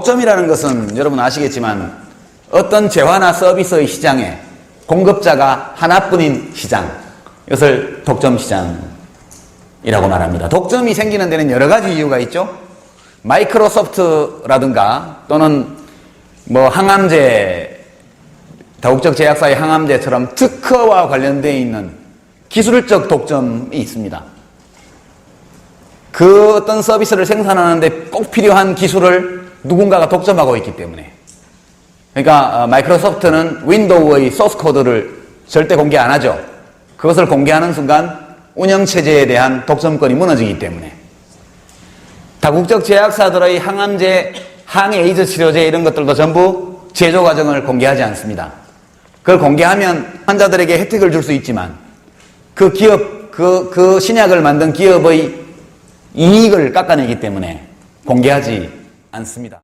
독점이라는 것은 여러분 아시겠지만 어떤 재화나 서비스의 시장에 공급자가 하나뿐인 시장, 이것을 독점 시장이라고 말합니다. 독점이 생기는 데는 여러 가지 이유가 있죠. 마이크로소프트라든가 또는 뭐 항암제, 다국적 제약사의 항암제처럼 특허와 관련되어 있는 기술적 독점이 있습니다. 그 어떤 서비스를 생산하는데 꼭 필요한 기술을 누군가가 독점하고 있기 때문에. 그러니까 어, 마이크로소프트는 윈도우의 소스 코드를 절대 공개 안 하죠. 그것을 공개하는 순간 운영체제에 대한 독점권이 무너지기 때문에. 다국적 제약사들의 항암제, 항에이즈 치료제 이런 것들도 전부 제조 과정을 공개하지 않습니다. 그걸 공개하면 환자들에게 혜택을 줄 수 있지만 그 기업, 그, 그 신약을 만든 기업의 이익을 깎아내기 때문에 공개하지 않습니다.